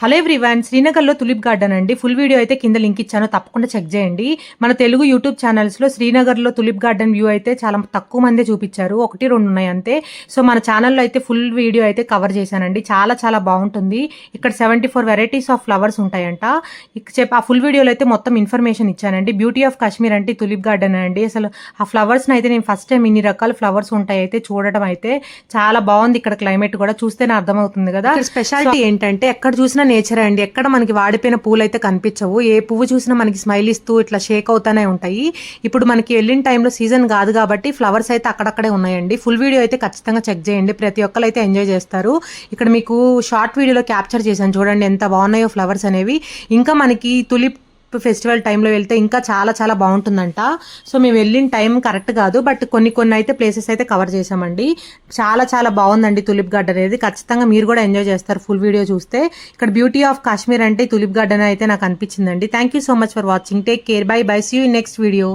Hello everyone శ్రీనగర్లో tulip garden అండి. Full video అయితే కింద లింక్ ఇచ్చాను తప్పకుండా చెక్ చేయండి. మన తెలుగు యూట్యూబ్ ఛానల్స్లో శ్రీనగర్లో తులిప్ గార్డెన్ వ్యూ అయితే చాలా తక్కువ మందే చూపించారు. ఒకటి రెండు ఉన్నాయి అంతే. సో మన ఛానల్లో అయితే ఫుల్ వీడియో అయితే కవర్ చేశానండి. చాలా చాలా బాగుంటుంది. ఇక్కడ seventy four varieties of flowers ఉంటాయంట. ఇక చెప్పి ఆ ఫుల్ వీడియోలో అయితే మొత్తం ఇన్ఫర్మేషన్ ఇచ్చానండి. బ్యూటీ ఆఫ్ కాశ్మీర్ అంటే తులిప్ గార్డెన్ అండి. అసలు ఆ ఫ్లవర్స్ని అయితే నేను ఫస్ట్ టైం ఇన్ని రకాల ఫ్లవర్స్ ఉంటాయి అయితే చూడడం అయితే చాలా బాగుంది. ఇక్కడ క్లైమేట్ కూడా చూస్తేనే అర్థమవుతుంది కదా. స్పెషాలిటీ ఏంటంటే ఎక్కడ చూసినా నేచర్ అండి. ఎక్కడ మనకి వాడిపోయిన పూలు అయితే కనిపించవు. ఏ పువ్వు చూసినా మనకి స్మైల్ ఇస్తూ ఇట్లా షేక్ అవుతానే ఉంటాయి. ఇప్పుడు మనకి వెళ్ళిన టైంలో సీజన్ కాదు కాబట్టి ఫ్లవర్స్ అయితే అక్కడక్కడే ఉన్నాయండి. ఫుల్ వీడియో అయితే ఖచ్చితంగా చెక్ చేయండి. ప్రతి ఒక్కరు అయితే ఎంజాయ్ చేస్తారు. ఇక్కడ మీకు షార్ట్ వీడియోలో క్యాప్చర్ చేశాను. చూడండి ఎంత బాగున్నాయో ఫ్లవర్స్ అనేవి. ఇంకా మనకి తులిప్ ఫెస్టివల్ టైంలో వెళ్తే ఇంకా చాలా చాలా బాగుంటుందంట. సో మేము వెళ్ళిన టైం కరెక్ట్ కాదు. బట్ కొన్ని కొన్ని అయితే ప్లేసెస్ అయితే కవర్ చేసామండి చాలా చాలా బాగుందండి తులిప్ గార్డెన్ అనేది. ఖచ్చితంగా మీరు కూడా ఎంజాయ్ చేస్తారు ఫుల్ వీడియో చూస్తే. ఇక్కడ బ్యూటీ ఆఫ్ కాశ్మీర్ అంటే తులిప్ గార్డెన్ అయితే నాకు అనిపించిందండి. Thank you so much for watching take care bye bye see you next video